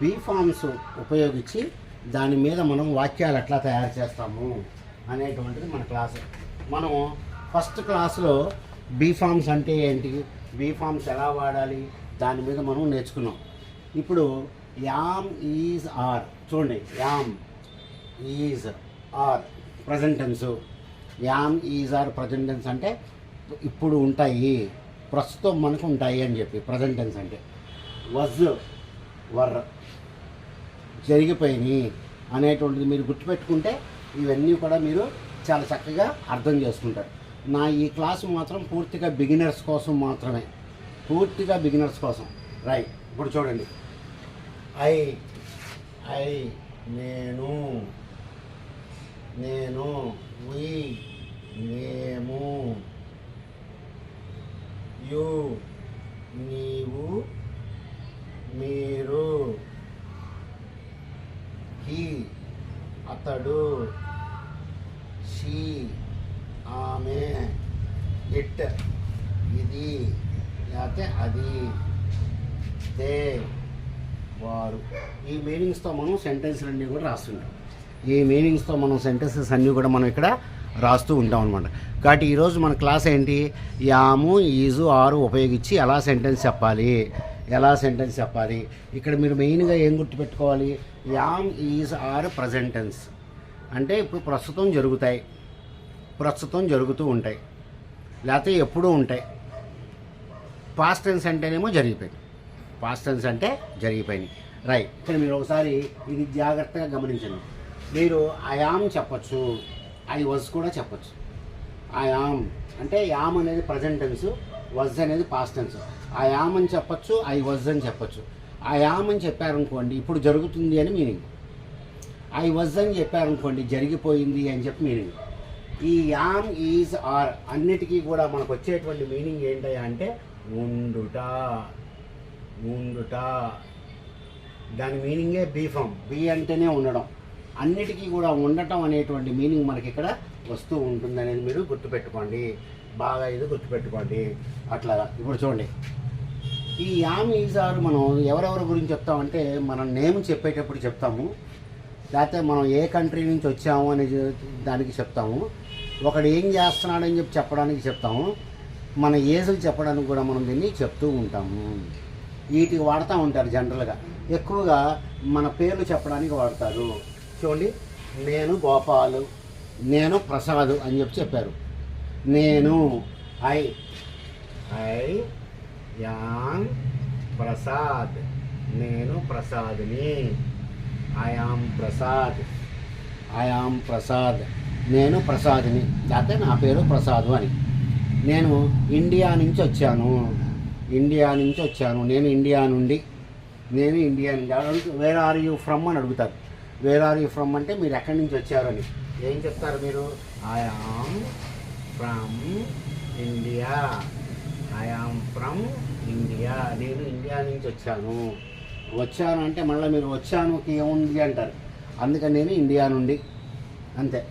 Be forms ఉపయోగించి దాని మీద మనం వాక్యాలు ఎట్లా తయారు చేస్తాము అనేటువంటిది మన క్లాసు. మనం ఫస్ట్ క్లాసులో బీ ఫామ్స్ అంటే ఏంటి? బీ ఫామ్స్ ఎలా వాడాలి? దాని మీద మనం నేర్చుకున్నాం. ఇప్పుడు యామ్ ఈజ్ ఆర్ చూడండి. Am is are present tense am is are present tense అంటే ఇప్పుడు ఉంటాయి. ప్రస్తుతం మనకు ఉంటాయి అని చెప్పి ప్రజెంటెన్స్ అంటే. Was were. జరిగిపోయినాయి అనేటువంటిది మీరు గుర్తుపెట్టుకుంటే ఇవన్నీ కూడా మీరు చాలా చక్కగా అర్థం చేసుకుంటారు. నా ఈ క్లాసు మాత్రం పూర్తిగా బిగినర్స్ కోసం మాత్రమే. పూర్తిగా బిగినర్స్ కోసం. రైట్ ఇప్పుడు చూడండి. ఐ ఐ నేను నేను వి మేము యు నీవు మీరు హీ. అతడు షీ. ఆమె. ఇట్. ఇది. లేకపోతే అది. దే. వారు. ఈ మీనింగ్స్తో మనం సెంటెన్స్లు అన్నీ కూడా రాస్తుంటాం. ఈ మీనింగ్స్తో మనం సెంటెన్సెస్ అన్నీ కూడా మనం ఇక్కడ రాస్తూ ఉంటాం అనమాట కాబట్టి ఈరోజు మన క్లాస్ ఏంటి? యాము ఈజు ఆరు ఉపయోగించి ఎలా సెంటెన్స్ చెప్పాలి? ఎలా సెంటెన్స్ చెప్పాలి? ఇక్కడ మీరు మెయిన్గా ఏం గుర్తుపెట్టుకోవాలి? యామ్ ఈజ్ ఆర్ ప్రజెంటెన్స్ అంటే ఇప్పుడు ప్రస్తుతం జరుగుతాయి. ప్రస్తుతం జరుగుతూ ఉంటాయి. లేకపోతే ఎప్పుడూ ఉంటాయి. పాస్ట్ టెన్స్ అంటేనేమో జరిగిపోయింది. పాస్ట్ టెన్స్ అంటే జరిగిపోయింది. రైట్ ఇక్కడ మీరు ఒకసారి ఇది జాగ్రత్తగా గమనించండి. మీరు అయామ్ చెప్పచ్చు. ఐ వజ్ కూడా చెప్పచ్చు. అయామ్ అంటే యామ్ అనేది ప్రజెంట్ టెన్స్ వజ్ అనేది పాస్ట్ టెన్స్ ఆ యామ్ అని చెప్పచ్చు ఐ వజ్ అని చెప్పచ్చు. ఆ యామ్ అని చెప్పారనుకోండి ఇప్పుడు జరుగుతుంది అని మీనింగ్. ఐ వజ్ అని చెప్పారనుకోండి జరిగిపోయింది అని చెప్పి మీనింగ్. ఈ యామ్ ఈజ్ ఆర్ అన్నిటికీ కూడా మనకు వచ్చేటువంటి మీనింగ్ ఏంటయ్యా అంటే ఉండుట. ఉండుట. దాని మీనింగే బీఫామ్ బీ అంటేనే ఉండడం. అన్నిటికీ కూడా ఉండటం అనేటువంటి మీనింగ్ మనకి ఇక్కడ వస్తూ ఉంటుంది అనేది మీరు గుర్తుపెట్టుకోండి. బాగా ఇది గుర్తుపెట్టుకోండి. అట్లాగా. ఇప్పుడు చూడండి. ఈ యామ్ ఈజారు మనం ఎవరెవరి గురించి చెప్తామంటే మనం నేమ్ చెప్పేటప్పుడు చెప్తాము. లేకపోతే మనం ఏ కంట్రీ నుంచి వచ్చాము అనే దానికి చెప్తాము. ఒకడు ఏం చేస్తున్నాడని చెప్పి చెప్పడానికి చెప్తాము. మన ఏజులు చెప్పడానికి కూడా మనం దీన్ని చెప్తూ ఉంటాము. వీటికి వాడుతూ ఉంటారు జనరల్గా. ఎక్కువగా మన పేర్లు చెప్పడానికి వాడతారు. చూడండి నేను గోపాలు నేను ప్రసాద్ అని చెప్పి చెప్పారు. నేను ఐ ఐ యామ్ ప్రసాద్. నేను ప్రసాద్ని. I am Prasad. I am Prasad. నేను ప్రసాద్ని. లేకపోతే నా పేరు ప్రసాద్ అని. నేను ఇండియా నుంచి వచ్చాను. ఇండియా నుంచి వచ్చాను. నేను ఇండియా నుండి. నేను ఇండియా నుండి. వేర్ ఆర్ యూ ఫ్రమ్ అని అడుగుతారు. వేర్ ఆర్ యూ ఫ్రమ్ అంటే మీరు ఎక్కడి నుంచి వచ్చారని ఏం చెప్తారు మీరు? I am from India I am from India నేను ఇండియా నుంచి వచ్చాను. వచ్చాను అంటే మళ్ళీ మీరు వచ్చానుకి ఏముంది అంటారు? అందుకని నేను ఇండియా నుండి. అంతే.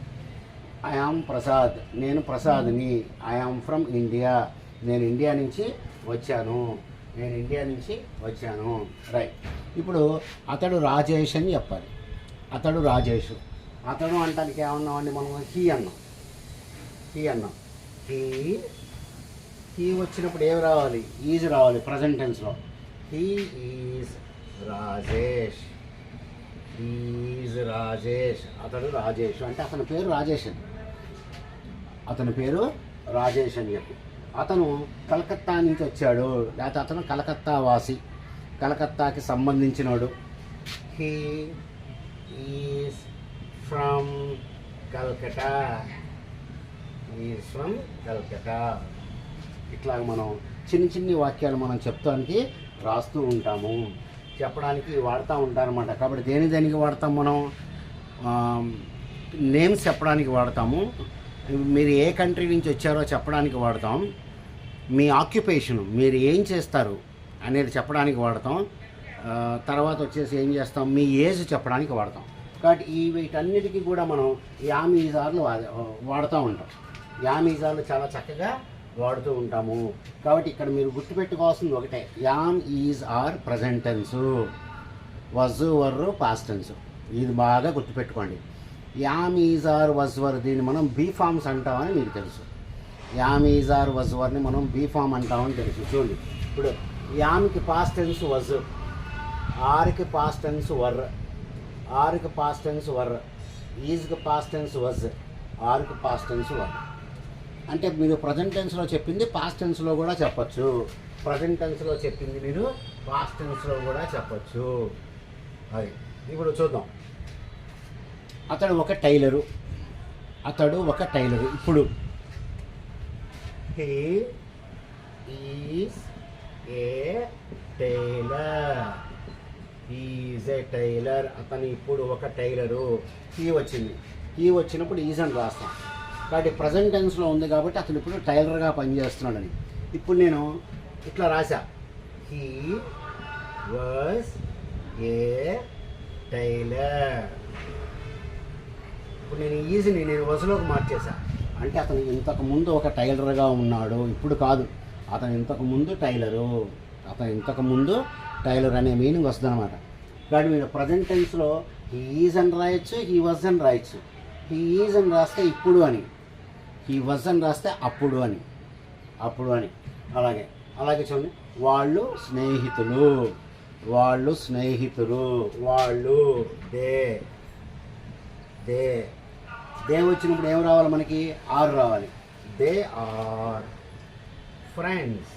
ఐఆమ్ ప్రసాద్ నేను ప్రసాద్ని ఐఆమ్ ఫ్రమ్ ఇండియా నేను ఇండియా నుంచి వచ్చాను. నేను ఇండియా నుంచి వచ్చాను. రైట్ ఇప్పుడు అతడు రాజేష్ అని చెప్పాలి. అతడు రాజేష్. అతడు అంటానికి ఏమన్నామండి మనం హీ అన్నాం. హీ అన్నాం. హీ హీ వచ్చినప్పుడు ఏమి రావాలి? ఈజ్ రావాలి present టెన్స్లో he is Rajesh is Rajesh అతడు రాజేష్. అంటే అతని పేరు రాజేష్ అని. అతని పేరు రాజేష్ అని చెప్పి. అతను కలకత్తా నుంచి వచ్చాడు. లేకపోతే అతను కలకత్తా వాసి. కలకత్తాకి సంబంధించినోడు. He is from Calcutta is from Calcutta ఇట్లా మనం చిన్న చిన్ని వాక్యాలు మనం చెప్తానికి రాస్తూ ఉంటాము. చెప్పడానికి వాడుతూ ఉంటారన్నమాట. కాబట్టి దేని దేనికి వాడతాం మనం? నేమ్స్ చెప్పడానికి వాడతాము. మీరు ఏ కంట్రీ నుంచి వచ్చారో చెప్పడానికి వాడతాం. మీ ఆక్యుపేషన్ మీరు ఏం చేస్తారు అనేది చెప్పడానికి వాడతాం. తర్వాత వచ్చేసి ఏం చేస్తాం? మీ ఏజ్ చెప్పడానికి వాడతాం. కాబట్టి ఈ వీటన్నిటికీ కూడా మనం యామీజార్లు వాడ- వాడుతూ ఉంటాం. యామీజార్లు చాలా చక్కగా వాడుతూ ఉంటాము. కాబట్టి ఇక్కడ మీరు గుర్తుపెట్టుకోవాల్సింది ఒకటే. Am is are present tense was were past tense. ఇది బాగా గుర్తుపెట్టుకోండి. Am is are was were దీన్ని మనం బీ ఫామ్స్ అంటామని మీకు తెలుసు. యామ్ ఈజ్ ఆర్ వజ్ వర్ని మనం బీ ఫామ్ అంటామని తెలుసు. చూడండి. ఇప్పుడు యామ్కి పాస్ట్ టెన్స్ వజ్. ఆర్కి పాస్ట్ టెన్స్ వర్. ఆర్కి పాస్ట్ టెన్స్ వర్. ఈజ్కి పాస్ట్ టెన్స్ వజ్. ఆర్కి పాస్ట్ టెన్స్ వర్. అంటే మీరు ప్రజెంట్ టెన్స్లో చెప్పింది పాస్ట్ టెన్స్లో కూడా చెప్పచ్చు. ప్రజెంట్ టెన్స్లో చెప్పింది మీరు పాస్ట్ టెన్స్లో కూడా చెప్పచ్చు. అది. ఇప్పుడు చూద్దాం. అతడు ఒక టైలరు. అతడు ఒక టైలరు. ఇప్పుడు he is a tailor is a tailor అతను ఇప్పుడు ఒక టైలరు. హీ వచ్చింది. హీ వచ్చినప్పుడు ఈజ్ అని రాస్తాం. కాబట్టి ప్రజెంట్ టెన్స్లో ఉంది కాబట్టి అతను ఇప్పుడు టైలర్గా పనిచేస్తున్నాడని. ఇప్పుడు నేను ఇట్లా రాశా. హీ వాజ్ ఏ టైలర్ ఇప్పుడు నేను ఈజీని నేను వసలోకి మార్చేశా. అంటే అతను ఇంతకు ముందు ఒక టైలర్గా ఉన్నాడు. ఇప్పుడు కాదు. అతను ఇంతకు ముందు టైలరు. అతను ఇంతకు ముందు టైలర్ అనే మీనింగ్ వస్తుంది అనమాట కానీ మీరు ప్రజెంట్ టెన్స్లో హీ ఈజ్ అని రాయొచ్చు హీ వాజ్ అని రాయొచ్చు. హీ ఈజ్ అని రాస్తే ఇప్పుడు అని. ఈ వర్జన్ రాస్తే అప్పుడు అని. అప్పుడు అని. అలాగే. అలాగే చూడండి. వాళ్ళు స్నేహితులు. వాళ్ళు స్నేహితులు. వాళ్ళు దే. దే. దే వచ్చినప్పుడు ఏం రావాలి మనకి? ఆర్ రావాలి. They are friends.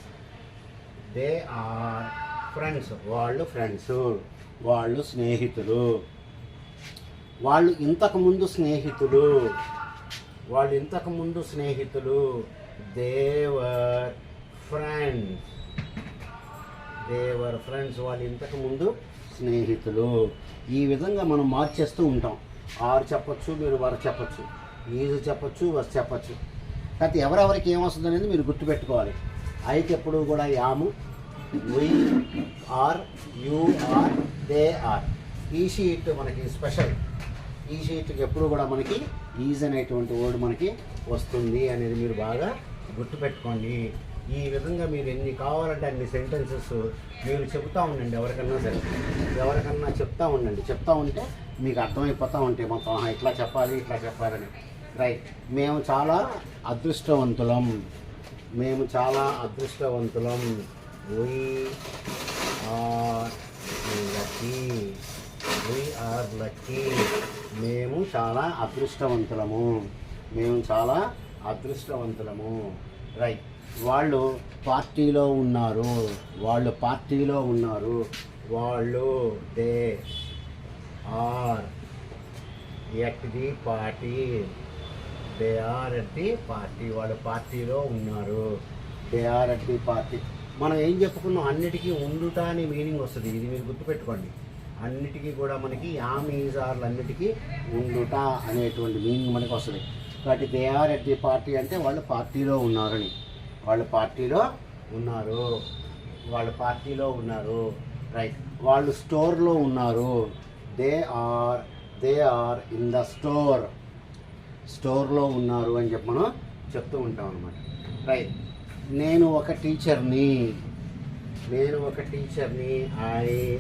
They are friends. వాళ్ళు ఫ్రెండ్స్. వాళ్ళు స్నేహితులు. వాళ్ళు ఇంతకుముందు స్నేహితులు. వాళ్ళు ఇంతకు ముందు స్నేహితులు దేవర్ ఫ్రెండ్స్. దేవర్ ఫ్రెండ్స్ వాళ్ళు ఇంతకు ముందు స్నేహితులు. ఈ విధంగా మనం మార్చేస్తూ ఉంటాం. ఆరు చెప్పచ్చు మీరు వారు చెప్పచ్చు ఈజు చెప్పచ్చు వస్ చెప్పచ్చు. కాకపోతే ఎవరెవరికి ఏమొస్తుంది అనేది మీరు గుర్తుపెట్టుకోవాలి. అయితే ఎప్పుడు కూడా am we are you are they are. ఈ షీట్ మనకి స్పెషల్. ఈ షీట్కి ఎప్పుడు కూడా మనకి ఈజ్ అనేటువంటి వర్డ్ మనకి వస్తుంది అనేది మీరు బాగా గుర్తుపెట్టుకోండి. ఈ విధంగా మీరు ఎన్ని కావాలంటే అన్ని సెంటెన్సెస్ మీరు చెప్తా ఉండండి ఎవరికన్నా సరే. ఎవరికన్నా చెప్తా ఉండండి. చెప్తా ఉంటే మీకు అర్థమైపోతూ ఉంటాయి మొత్తం ఇట్లా చెప్పాలి ఇట్లా చెప్పాలని. రైట్ మేము చాలా అదృష్టవంతులం. మేము చాలా అదృష్టవంతులం. We are lucky we are lucky మేము చాలా అదృష్టవంతులము. మేము చాలా అదృష్టవంతులము. రైట్ వాళ్ళు పార్టీలో ఉన్నారు. వాళ్ళు పార్టీలో ఉన్నారు. వాళ్ళు they are at the party. They are at the party. వాళ్ళు పార్టీలో ఉన్నారు. They are at the party. మనం ఏం చెప్పుకున్నాం? అన్నిటికీ ఉండుట అనే మీనింగ్ వస్తుంది. ఇది మీరు గుర్తుపెట్టుకోండి. అన్నిటికీ కూడా మనకి యామీజార్లు అన్నిటికీ ఉండుట అనేటువంటి మీనింగ్ మనకి వస్తుంది. కాబట్టి they are at the party అంటే వాళ్ళు పార్టీలో ఉన్నారని. వాళ్ళు పార్టీలో ఉన్నారు. వాళ్ళు పార్టీలో ఉన్నారు. రైట్. వాళ్ళు స్టోర్లో ఉన్నారు. They are they are in the store. స్టోర్లో ఉన్నారు అని చెప్పి మనం చెప్తూ ఉంటాం అనమాట రైట్. నేను ఒక టీచర్ని. నేను ఒక టీచర్ని. I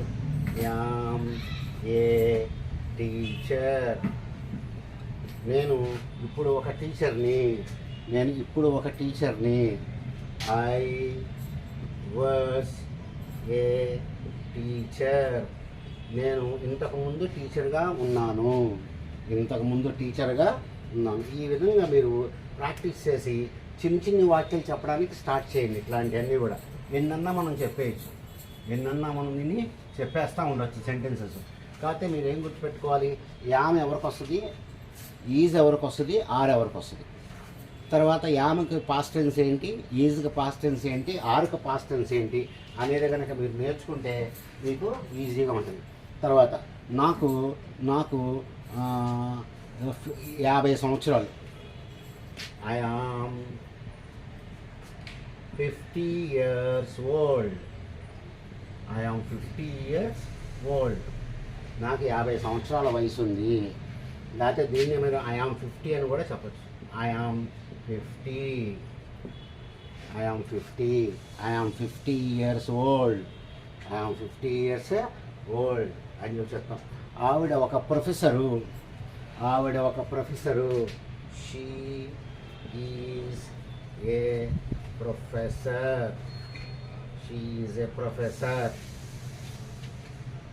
am a teacher. నేను ఇప్పుడు ఒక టీచర్ని. నేను ఇప్పుడు ఒక టీచర్ని. I was a teacher. నేను ఇంతకుముందు టీచర్గా ఉన్నాను. ఇంతకుముందు టీచర్గా ఉన్నాను. ఈ విధంగా మీరు ప్రాక్టీస్ చేసి చిన్న చిన్ని వాక్యాలు చెప్పడానికి స్టార్ట్ చేయండి. ఇట్లాంటివన్నీ కూడా. ఎన్నన్నా మనం చెప్పేయచ్చు. ఎన్నన్నా మనం దీన్ని చెప్పేస్తూ ఉండొచ్చు సెంటెన్సెస్ కాకపోతే మీరు ఏం గుర్తుపెట్టుకోవాలి? యామ ఎవరికి వస్తుంది? ఈజ్ ఎవరికి వస్తుంది? ఆర్ ఎవరికి వస్తుంది? తర్వాత యామకి పాస్టెన్స్ ఏంటి? ఈజ్కి పాస్టెన్స్ ఏంటి? ఆర్కి పాస్టెన్స్ ఏంటి? అనేది కనుక మీరు నేర్చుకుంటే మీకు ఈజీగా ఉంటుంది. తర్వాత నాకు నాకు యాభై సంవత్సరాలు. I am fifty years old I fifty years old నాకు యాభై సంవత్సరాల వయసు ఉంది లేకపోతే దీన్ని మీరు ఐ ఫిఫ్టీ అని కూడా చెప్పచ్చు. I fifty I fifty I fifty years old I fifty years old అని చెప్పి చెప్తాం. ఆవిడ ఒక ప్రొఫెసరు. ఆవిడ ఒక professor. She is a professor she a professor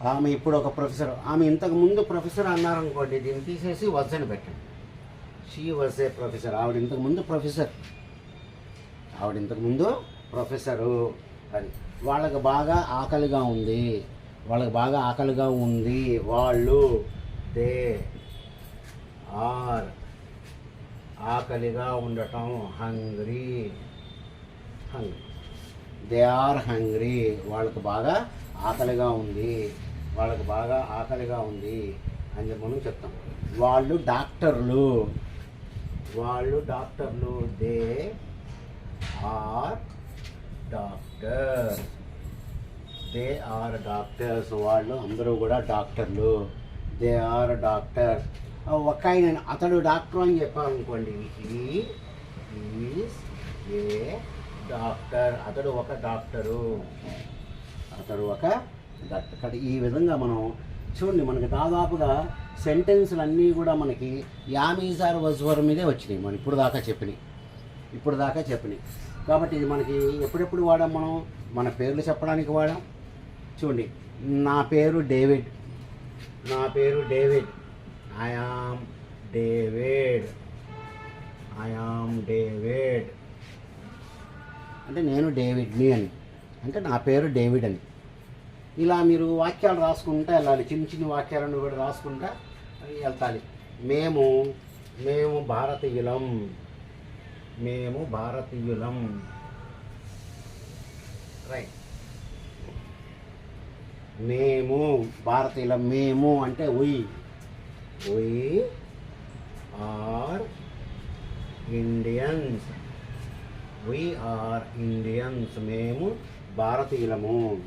ఆమె ఇప్పుడు ఒక ప్రొఫెసర్. ఆమె ఇంతకు ముందు ప్రొఫెసర్ అన్నారనుకోండి దీన్ని తీసేసి వజ్జని పెట్టండి. షీ వాజ్ ఏ ప్రొఫెసర్ ఆవిడ ఇంతకు ముందు ప్రొఫెసర్. ఆవిడ ఇంతకు ముందు ప్రొఫెసరు. అని వాళ్ళకి బాగా ఆకలిగా ఉంది. వాళ్ళకి బాగా ఆకలిగా ఉంది. వాళ్ళు దే ఆర్ ఆకలిగా ఉండటం hungry. Hungry they are hungry. వాళ్ళకి బాగా ఆకలిగా ఉంది. వాళ్ళకి బాగా ఆకలిగా ఉంది అని చెప్పి మనం చెప్తాం. వాళ్ళు డాక్టర్లు. వాళ్ళు డాక్టర్లు. They are doctor they are doctors. వాళ్ళు అందరూ కూడా డాక్టర్లు. దే ఆర్ డాక్టర్ ఒక ఆయన అతడు డాక్టర్ అని చెప్పాలనుకోండి ఈ ఈజ్ ఏ డాక్టర్ అతడు ఒక డాక్టరు. అతడు ఒక డాక్టర్. ఈ విధంగా మనం చూడండి మనకి దాదాపుగా సెంటెన్స్లు అన్నీ కూడా మనకి యామీజార్ వజ్వర్ మీదే వచ్చినాయి. మనం ఇప్పుడు దాకా చెప్పినాయి ఇప్పుడు దాకా చెప్పినాయి కాబట్టి ఇది మనకి ఎప్పుడెప్పుడు వాడాం మనం? మన పేర్లు చెప్పడానికి వాడాం. చూడండి నా పేరు డేవిడ్. నా పేరు David. I am David. I am David. అంటే నేను డేవిడ్ని అని. అంటే నా పేరు డేవిడ్ అని. ఇలా మీరు వాక్యాలు రాసుకుంటా వెళ్ళాలి. చిన్న చిన్న వాక్యాలను కూడా రాసుకుంటా వెళ్తాలి. మేము మేము భారతీయులం. మేము భారతీయులం. రైట్ మేము భారతీయులం. మేము అంటే we we are Indians we are Indians మేము భారతీయులము.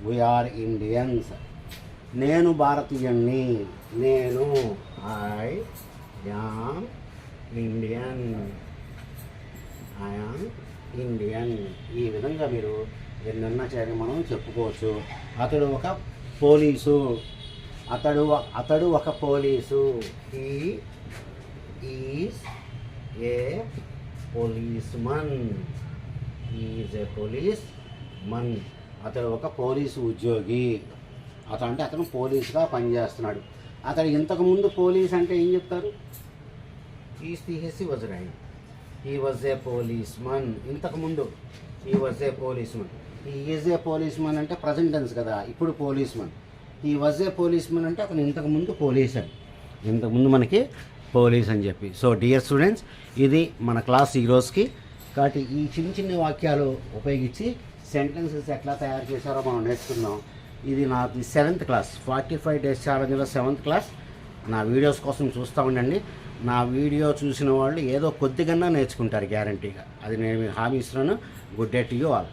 వి ఆర్ ఇండియన్స్ నేను భారతీయుణ్ణి. నేను I am Indian I am Indian ఈ విధంగా మీరు ఎన్నెన్న మనం చెప్పుకోవచ్చు. అతడు ఒక పోలీసు. అతడు అతడు ఒక police. He is a policeman. Is a policeman అతడు ఒక పోలీసు ఉద్యోగి. అతను అంటే అతను పోలీసుగా పనిచేస్తున్నాడు. అతడు ఇంతకుముందు పోలీస్ అంటే ఏం చెప్తారు? ఈజ్ తీసేసి was write was a policeman ఇంతకుముందు ఈ వాజ్ ఏ పోలీస్ మన్ ఈ ఈజ్ ఏ పోలీస్ మన్ అంటే ప్రజెంటెన్స్ కదా ఇప్పుడు పోలీస్ మన్ ఈ వాజ్ ఏ పోలీస్ మన్ అంటే అతను ఇంతకుముందు పోలీస్ అని. ఇంతకుముందు మనకి పోలీస్ అని చెప్పి. సో డియర్ స్టూడెంట్స్ ఇది మన క్లాస్ ఈ రోజుకి. కాబట్టి ఈ చిన్న చిన్న వాక్యాలు ఉపయోగించి సెంటెన్సెస్ ఎట్లా తయారు చేశారో మనం నేర్చుకుందాం. ఇది నా seventh class. Forty five days ఛాలెంజ్లో seventh class. నా వీడియోస్ కోసం చూస్తూ ఉండండి. నా వీడియో చూసిన వాళ్ళు ఏదో కొద్దిగా నేర్చుకుంటారు గ్యారంటీగా. అది నేను హామీ ఇస్తున్నాను. Good day to you all.